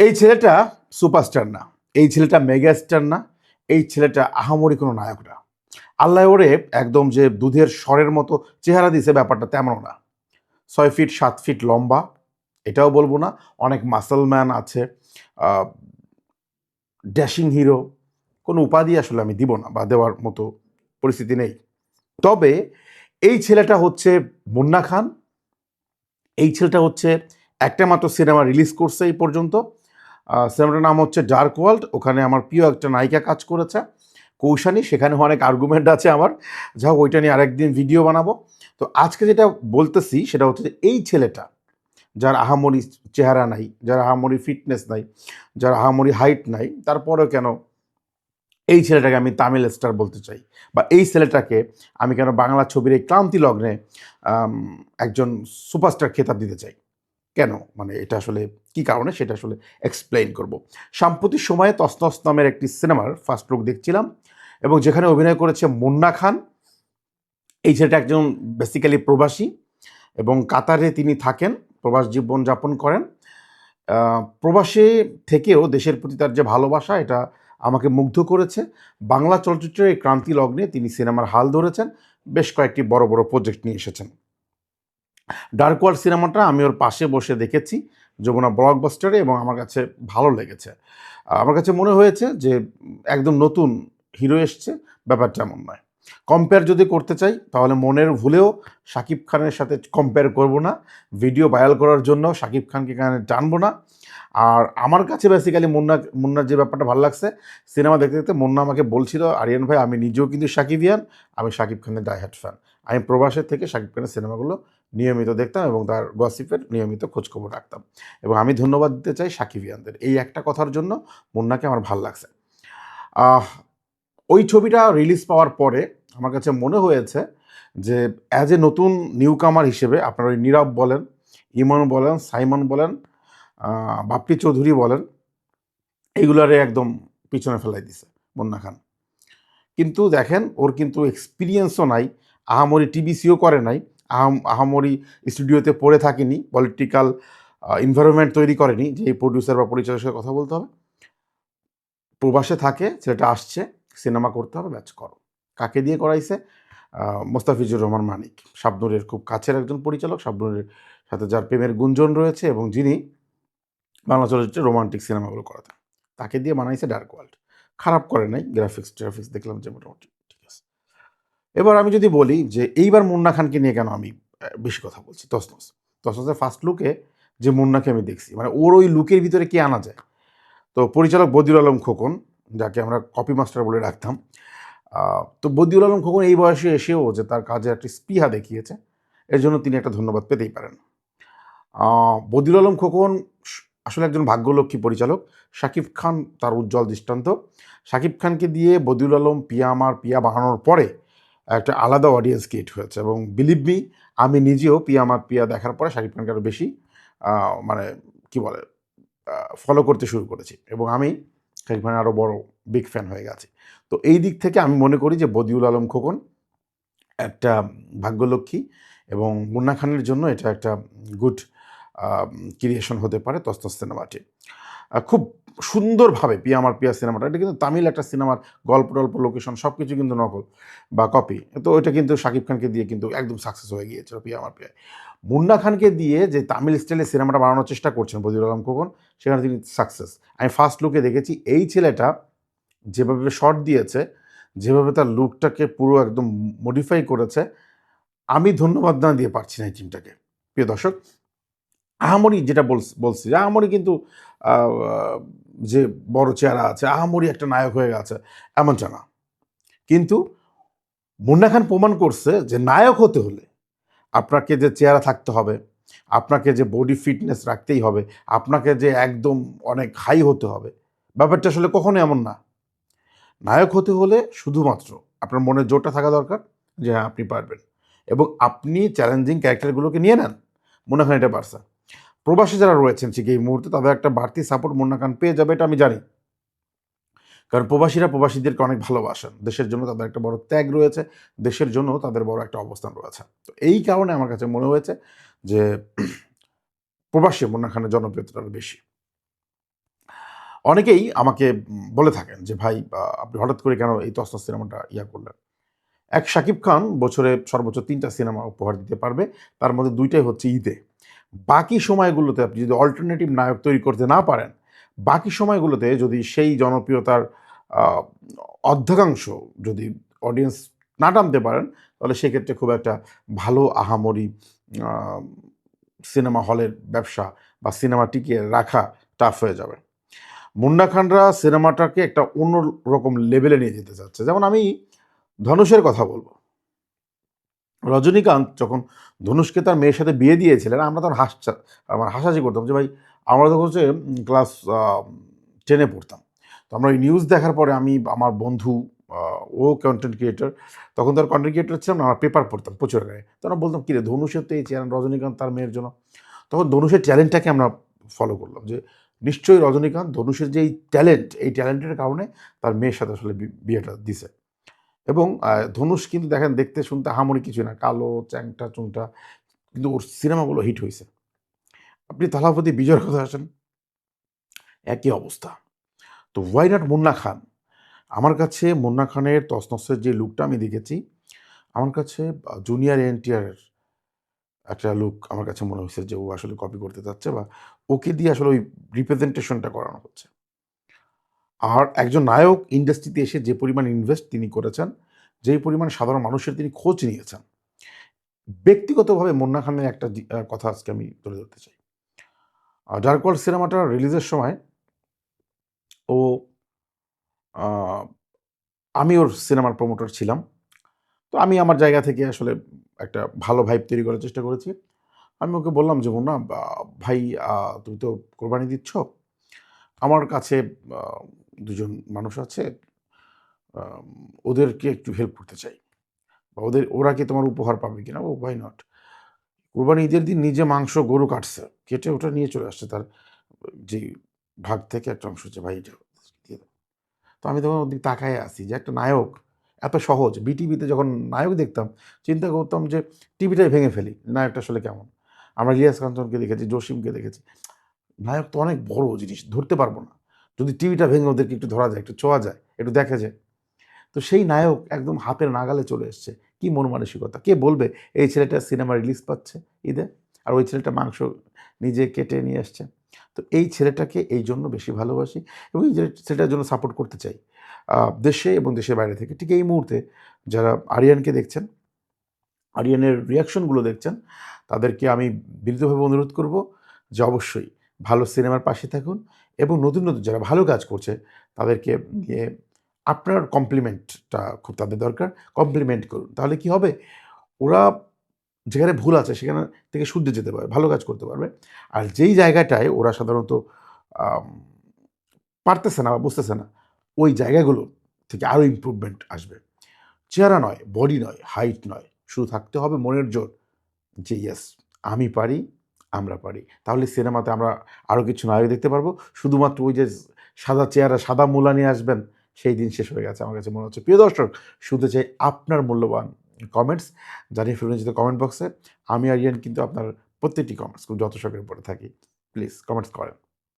এই ছেলেটা সুপারস্টার না, এই ছেলেটা মেগা স্টার না, এই ছেলেটা আহামরি কোনো নায়ক না। আল্লাহ ওরে একদম যে দুধের স্বরের মতো চেহারা দিছে ব্যাপারটা তেমনও না। ছয় ফিট সাত ফিট লম্বা, এটাও বলব না, অনেক মাসল ম্যান আছে ড্যাশিং হিরো কোনো উপাধি আসলে আমি দিব না বা দেওয়ার মতো পরিস্থিতি নেই। তবে এই ছেলেটা হচ্ছে মুন্না খান, এই ছেলেটা হচ্ছে একটা মাত্র সিনেমা রিলিজ করছে এই পর্যন্ত। সিনেমাটার নাম হচ্ছে ডার্ক ওয়ার্ল্ড ওখানে আমার প্রিয় একটা নায়িকা কাজ করেছে, কৌশানী। সেখানে অনেক আর্গুমেন্ট আছে আমার। যা ওইটা নিয়ে আরেকদিন ভিডিও বানাবো। তো আজকে যেটা বলতেছি, সেটা হচ্ছে এই ছেলেটা, যার আহামরি চেহারা নাই, যার আহামরি ফিটনেস নাই, যার আহামরি হাইট নাই, তারপরেও কেন এই ছেলেটাকে আমি তামিল স্টার বলতে চাই? বা এই ছেলেটাকে আমি কেন বাংলা ছবির এই ক্লান্তি লগ্নে একজন সুপারস্টার খেতাব দিতে চাই? কেন? মানে এটা আসলে কি কারণে? সেটা আসলে এক্সপ্লেইন করব। সাম্প্রতিক সময়ে তসনস নামের একটি সিনেমার ফার্স্ট লুক দেখছিলাম এবং যেখানে অভিনয় করেছে মুন্না খান। এই ছেলেটা একজন বেসিক্যালি প্রবাসী এবং কাতারে তিনি থাকেন, প্রবাস জীবন যাপন করেন। প্রবাসে থেকেও দেশের প্রতি তার যে ভালোবাসা, এটা আমাকে মুগ্ধ করেছে। বাংলা চলচ্চিত্রের এই ক্রান্তি লগ্নে তিনি সিনেমার হাল ধরেছেন। বেশ কয়েকটি বড় বড় প্রজেক্ট নিয়ে এসেছেন। ডার্ক ওয়ার্ল্ড সিনেমাটা আমি ওর পাশে বসে দেখেছি, যমুনা ব্লকবাস্টারে এবং আমার কাছে ভালো লেগেছে। আমার কাছে মনে হয়েছে যে একদম নতুন হিরো এসছে, ব্যাপারটা এমন নয়। কম্পেয়ার যদি করতে চাই, তাহলে মনের ভুলেও শাকিব খানের সাথে কম্পেয়ার করব না। ভিডিও ভাইরাল করার জন্য শাকিব খানকে এখানে টানবো না। আর আমার কাছে বেসিক্যালি মুন্না, মুন্নার যে ব্যাপারটা ভালো লাগছে সিনেমা দেখতে দেখতে মুন্না আমাকে বলছিল, আরিয়ান ভাই, আমি নিজেও কিন্তু শাকিবিয়ান আমি শাকিব খানের ডাইহার্ট ফ্যান আমি প্রবাসের থেকে শাকিব খানের সিনেমাগুলো নিয়মিত দেখতাম এবং তার গসিপের নিয়মিত খোঁজখবর রাখতাম। এবং আমি ধন্যবাদ দিতে চাই সাকিবিয়ানদের এই একটা কথার জন্য মুন্নাকে আমার ভালো লাগছে। ওই ছবিটা রিলিজ পাওয়ার পরে আমার কাছে মনে হয়েছে যে অ্যাজ এ নতুন নিউ কামার হিসেবে আপনার ওই নীরব বলেন, ইমন বলেন, সাইমন বলেন বাপ্পি চৌধুরী বলেন এইগুলারে একদম পিছনে ফেলাই দিছে মুন্না খান। কিন্তু দেখেন, ওর কিন্তু এক্সপিরিয়েন্সও নাই। আহামরি টিবিসিও করে নাই, আহাম, আহামরি স্টুডিওতে পড়ে থাকেনি, পলিটিক্যাল এনভায়রনমেন্ট তৈরি করেনি, যে এই প্রডিউসার বা পরিচালকের সাথে কথা বলতে হবে। প্রবাসে থাকে, ছেলেটা আসছে, সিনেমা করতে হবে ব্যাচ করো। কাকে দিয়ে করাইছে? মোস্তাফিজুর রহমান মানিক। শাবনুরের খুব কাছের একজন পরিচালক, শাবনুরের সাথে যার প্রেমের গুঞ্জন রয়েছে এবং যিনি বাংলা চলচ্চিত্রে রোমান্টিক সিনেমাগুলো করাতেন। তাকে দিয়ে বানাইছে ডার্ক ওয়ার্ল্ড খারাপ করে নাই গ্রাফিক্স ট্রাফিক্স দেখলাম যে মোটামুটি এবার আমি যদি বলি যে এইবার মুন্না খানকে নিয়ে কেন আমি বেশি কথা বলছি, তসনস। তসনসের ফার্স্ট লুকে যে মুন্নাকে আমি দেখছি মানে ওর ওই লুকের ভিতরে কি আনা যায়? তো পরিচালক বদিউল আলম খোকন, যাকে আমরা কপি মাস্টার বলে রাখতাম তো বদিউল আলম খোকন এই বয়সে এসেও যে তার কাজে একটা স্পৃহা দেখিয়েছে, এর জন্য তিনি একটা ধন্যবাদ পেতেই পারেন। বদিউল আলম খোকন আসলে একজন ভাগ্যলক্ষ্মী পরিচালক। শাকিব খান তার উজ্জ্বল দৃষ্টান্ত। শাকিব খানকে দিয়ে বদিউল আলম পিয়া আমার পিয়া বানানোর পরে একটা আলাদা অডিয়েন্স ক্রিয়েট হয়েছে এবং বিলিভ মি আমি নিজেও পিয়া আমার পিয়া দেখার পরে শাকিব খানকে আরও বেশি মানে কি বলে ফলো করতে শুরু করেছি এবং আমি শাকিব খানের আরও বড় বিগ ফ্যান হয়ে গেছি। তো এই দিক থেকে আমি মনে করি যে বদিউল আলম খোকন একটা ভাগ্যলক্ষ্মী এবং মুন্না খানের জন্য এটা একটা গুড ক্রিয়েশন হতে পারে তস্তস সিনেমাটি খুব সুন্দরভাবে পিয়া আমার পিয়া সিনেমাটা, এটা কিন্তু তামিল একটা সিনেমার গল্প টল্প লোকেশন সব কিছু কিন্তু নকল বা কপি তো ওইটা কিন্তু শাকিব খানকে দিয়ে কিন্তু একদম সাকসেস হয়ে গিয়েছিল পিয়া আমার পিয়া মুন্না খানকে দিয়ে যে তামিল স্টাইলে সিনেমাটা বানানোর চেষ্টা করছেন বদিউল আলম খোকন, সেখানে তিনি সাকসেস আমি ফার্স্ট লুকে দেখেছি, এই ছেলেটা যেভাবে শট দিয়েছে, যেভাবে তার লুকটাকে পুরো একদম মডিফাই করেছে, আমি ধন্যবাদ না দিয়ে পারছি না এই টিমটাকে প্রিয় দর্শক, আহামরি যেটা বলছি, আহামরি কিন্তু যে বড় চেহারা আছে, আহামরি একটা নায়ক হয়ে গেছে, এমনটা না। কিন্তু মুন্না খান প্রমাণ করছে যে নায়ক হতে হলে আপনাকে যে চেহারা থাকতে হবে, আপনাকে যে বডি ফিটনেস রাখতেই হবে, আপনাকে যে একদম অনেক হাই হতে হবে, ব্যাপারটা আসলে কখনো এমন না। নায়ক হতে হলে শুধুমাত্র আপনার মনে জোরটা থাকা দরকার যে হ্যাঁ আপনি পারবেন। এবং আপনি চ্যালেঞ্জিং ক্যারেক্টারগুলোকে নিয়ে নেন মনে হয় এটা পারছে প্রবাসী যারা রয়েছেন ঠিক এই মুহূর্তে, তাদের একটা বাড়তি সাপোর্ট মুন্না পেয়ে যাবে এটা আমি জানি। কারণ প্রবাসীরা প্রবাসীদেরকে অনেক ভালোবাসেন। দেশের জন্য তাদের একটা বড় ত্যাগ রয়েছে, দেশের জন্য তাদের বড় একটা অবস্থান রয়েছে। তো এই কারণে আমার কাছে মনে হয়েছে যে প্রবাসী মুন্না খানের জনপ্রিয়তাটা বেশি। অনেকেই আমাকে বলে থাকেন যে, ভাই আপনি হঠাৎ করে কেন এই তসনস সিনেমাটা ইয়া করলেন? এক শাকিব খান বছরে সর্বোচ্চ তিনটা সিনেমা উপহার দিতে পারবে। তার মধ্যে দুইটাই হচ্ছে ঈদে। বাকি সময়গুলোতে আপনি যদি অল্টারনেটিভ নায়ক তৈরি করতে না পারেন, বাকি সময়গুলোতে যদি সেই জনপ্রিয়তার অর্ধাংশ যদি অডিয়েন্স না টানতে পারেন, তাহলে সেক্ষেত্রে খুব একটা ভালো আহামরি সিনেমা হলের ব্যবসা বা সিনেমা টিকিয়ে রাখা টাফ হয়ে যাবে। মুন্না খানরা সিনেমাটাকে একটা অন্য রকম লেভেলে নিয়ে যেতে চাচ্ছে। যেমন আমি ধনুষের কথা বলব। রজনীকান্ত যখন ধনুষকে তার মেয়ের সাথে বিয়ে দিয়েছিলেন, আমরা তখন হাসছা আমার হাসাহাসি করতাম যে, ভাই, আমরা তখন হচ্ছে ক্লাস টেনে পড়তাম। তো আমরা ওই নিউজ দেখার পরে আমি, আমার বন্ধু ও কন্টেন্ট ক্রিয়েটর তখন তার কন্টেন্ট ক্রিয়েটর ছিলাম আমরা পেপার পড়তাম প্রচুর গায়ে তখন বলতাম, কিরে, ধনুষের তো এই চ্যানেল রজনীকান্ত তার মেয়ের জন্য? তখন ধনুষের ট্যালেন্টটাকে আমরা ফলো করলাম যে, নিশ্চয়ই রজনীকান্ত ধনুষের যে এই ট্যালেন্ট এই ট্যালেন্টের কারণে তার মেয়ের সাথে আসলে বিয়েটা দিছে। এবং ধনুষ কিন্তু দেখেন দেখতে শুনতে হামরি কিছু না, কালো, চ্যাংটা, চুংটা, কিন্তু ওর সিনেমাগুলো হিট হয়েছে। আপনি তালাপতি বিজয়ের কথা আসেন, একই অবস্থা। তো ওয়াই নট মুন্না খান? আমার কাছে মুন্না খানের তসনসের যে লুকটা আমি দেখেছি, আমার কাছে জুনিয়র এনটিআরের একটা লুক আমার কাছে মনে হয়েছে যে ও আসলে কপি করতে চাচ্ছে বা ওকে দিয়ে আসলে ওই রিপ্রেজেন্টেশনটা করানো হচ্ছে। আর একজন নায়ক ইন্ডাস্ট্রিতে এসে যে পরিমাণ ইনভেস্ট তিনি করেছেন, যেই পরিমাণ সাধারণ মানুষের তিনি খোঁজ নিয়েছেন। ব্যক্তিগতভাবে মুন্না খানের একটা কথা আজকে আমি তুলে ধরতে চাই। ডার্ক ওয়ার্ল্ড সিনেমাটা রিলিজের সময় ও আমি ওর সিনেমার প্রমোটার ছিলাম। তো আমি আমার জায়গা থেকে আসলে একটা ভালো ভাইব তৈরি করার চেষ্টা করেছি। আমি ওকে বললাম যে, মুন্না ভাই তুমি তো কোরবানি দিচ্ছ। আমার কাছে দুজন মানুষ আছে ওদেরকে একটু হেল্প করতে চাই। বা ওদের, ওরা কি তোমার উপহার পাবে কিনা? ও ভাই নট কোরবানি ঈদের দিন নিজে মাংস, গরু কাটছে, কেটে ওটা নিয়ে চলে আসছে তার, যে ভাগ থেকে একটা অংশ হচ্ছে ভাই এটা তো আমি তখন ওদিক তাকায় আসি যে একটা নায়ক, এত সহজ। বিটিভিতে যখন নায়ক দেখতাম, চিন্তা করতাম যে টিভিটাই ভেঙে ফেলি, নায়কটা আসলে কেমন? আমরা ইলিয়াস কাঞ্চনকে দেখেছি, জসিমকে দেখেছি। নায়ক তো অনেক বড় জিনিস, ধরতে পারব না। যদি টিভিটা ভেঙে ওদেরকে একটু ধরা যায়, একটু ছোঁয়া যায়, একটু দেখা যায়। তো সেই নায়ক একদম হাতের নাগালে চলে এসছে। কি মন মানসিকতা কে বলবে, এই ছেলেটা সিনেমা রিলিজ পাচ্ছে ঈদে? আর ওই ছেলেটা মাংস নিজে কেটে নিয়ে আসছে তো এই ছেলেটাকে এই জন্য বেশি ভালোবাসি এবং এই ছেলেটার জন্য সাপোর্ট করতে চাই। দেশে এবং দেশের বাইরে থেকে। ঠিক এই মুহূর্তে যারা আরিয়ানকে দেখছেন, আরিয়ানের রিয়াকশনগুলো দেখছেন, তাদেরকে আমি বিনীতভাবে অনুরোধ করব যে অবশ্যই ভালো সিনেমার পাশে থাকুন এবং নতুন নতুন যারা ভালো কাজ করছে, তাদেরকে নিয়ে আপনার কমপ্লিমেন্টটা খুব তাদের দরকার। কমপ্লিমেন্ট করুন। তাহলে কি হবে? ওরা যেখানে ভুল আছে, সেখানে থেকে শুদ্ধে যেতে পারবে, ভালো কাজ করতে পারবে। আর যেই জায়গাটায় ওরা সাধারণত পারতেছে না বা বুঝতেছে না, ওই জায়গাগুলো থেকে আরও ইমপ্রুভমেন্ট আসবে। চেহারা নয় বডি নয় হাইট নয়, শুধু থাকতে হবে মনের জোর যে ইয়েস আমি পারি আমরা পারি। তাহলে সিনেমাতে আমরা আরও কিছু নায়ক দেখতে পারব। শুধুমাত্র ওই যে সাদা চেয়ারা সাদা মূলা নিয়ে আসবেন, সেই দিন শেষ হয়ে গেছে আমার কাছে মনে হচ্ছে। প্রিয় দর্শক, শুনতে চাই আপনার মূল্যবান কমেন্টস জানিয়ে ফেলুন যেতে কমেন্ট বক্সে আমি আরিয়ান কিন্তু আপনার প্রত্যেকটি কমেন্টস খুব সকের পরে থাকি। প্লিজ কমেন্টস করেন।